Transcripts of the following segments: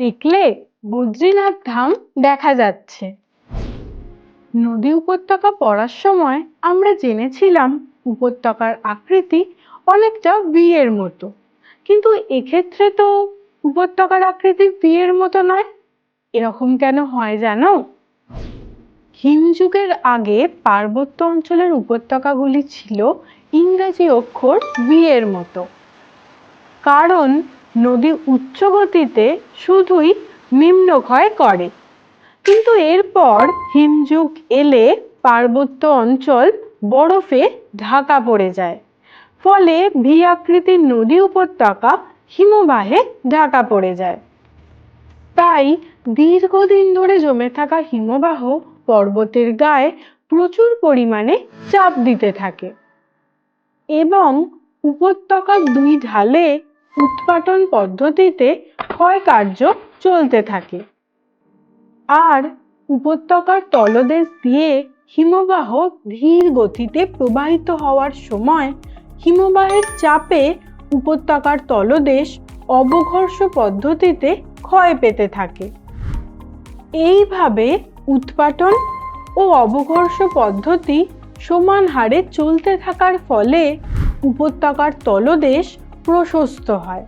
দেখলে বদ্রীনাথ ধাম দেখা যাচ্ছে। নদী উপত্যকা পড়ার সময় আমরা জেনেছিলাম উপত্যকার আকৃতি অনেকটা বিয়ের মতো। কিন্তু এক্ষেত্রে তো উপত্যকার আকৃতি বিয়ের মতো নয়। এরকম কেন হয় জানো? হিমযুগের আগে পার্বত্য অঞ্চলের উপত্যকাগুলি ছিল ইংরেজি অক্ষর এর মতো। কারণ নদী উচ্চ গতিতে শুধুই নিম্নক্ষয় করে। কিন্তু এরপর হিমযুগ এলে পার্বত্য অঞ্চল বরফে ঢাকা পড়ে যায়। ফলে ভি আকৃতির নদী উপত্যকা হিমবাহে ঢাকা পড়ে যায়। তাই দীর্ঘদিন ধরে জমে থাকা হিমবাহ পর্বতের গায়ে প্রচুর পরিমাণে চাপ দিতে থাকে। এবং উপত্যকার দুই ঢালে উৎপাটন পদ্ধতিতে ক্ষয়কার্য চলতে থাকে। আর উপত্যকার তলদেশ দিয়ে হিমবাহ ধীর গতিতে প্রবাহিত হওয়ার সময় হিমবাহের চাপে উপত্যকার তলদেশ অবঘর্ষ পদ্ধতিতে ক্ষয় পেতে থাকে। এইভাবে উৎপাটন ও অবঘর্ষ পদ্ধতি সমান হারে চলতে থাকার ফলে উপত্যকার তলদেশ প্রশস্ত হয়।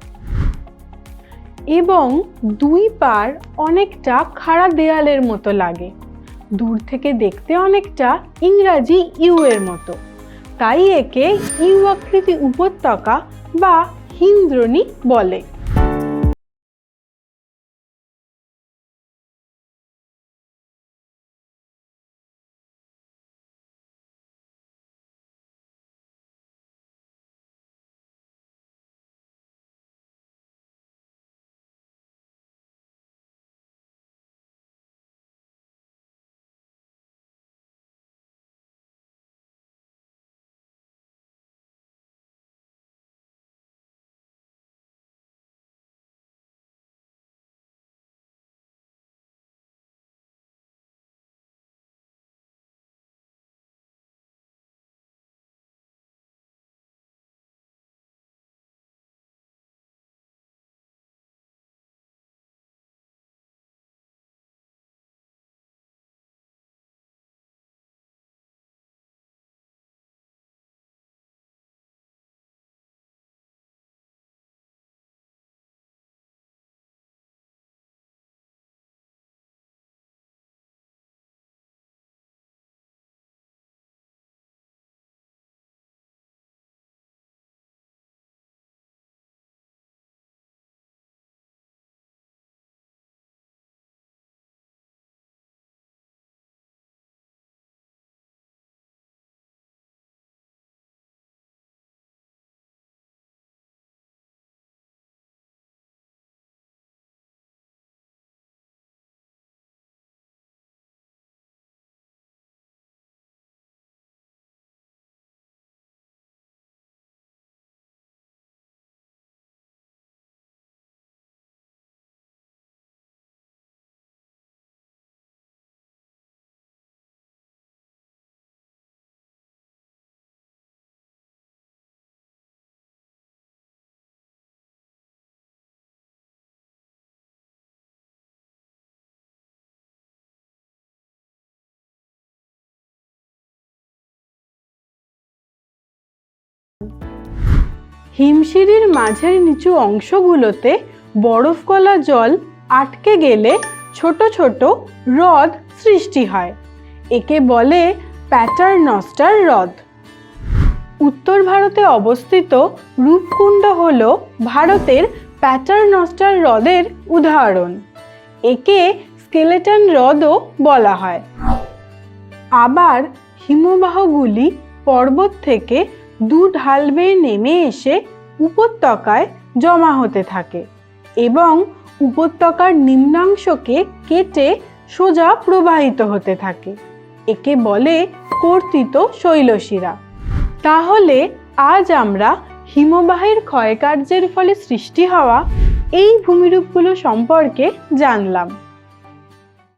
এবং দুই পার অনেকটা খাড়া দেয়ালের মতো লাগে। দূর থেকে দেখতে অনেকটা ইংরাজি ইউ এর মতো। তাই একে ইউ আকৃতি উপত্যকা বা হিন্দ্রণী বলে। হিমশিরির মাঝের নিচু অংশগুলোতে বরফ গলা জল আটকে গেলে ছোট ছোট হ্রদ সৃষ্টি হয়। একে বলে প্যাটারনস্টার হ্রদ। উত্তর ভারতে অবস্থিত রূপকুণ্ড হল ভারতের প্যাটারনস্টার হ্রদের উদাহরণ। একে স্কেলেটন হ্রদও বলা হয়। আবার হিমবাহগুলি পর্বত থেকে দু ঢাল বেয়ে নেমে এসে উপত্যকায় জমা হতে থাকে এবং উপত্যকার নিম্নাংশকে কেটে সোজা প্রবাহিত হতে থাকে। একে বলে কর্তিত শৈলশিরা। তাহলে আজ আমরা হিমবাহের ক্ষয়কার্যের ফলে সৃষ্টি হওয়া এই ভূমিরূপগুলো সম্পর্কে জানলাম।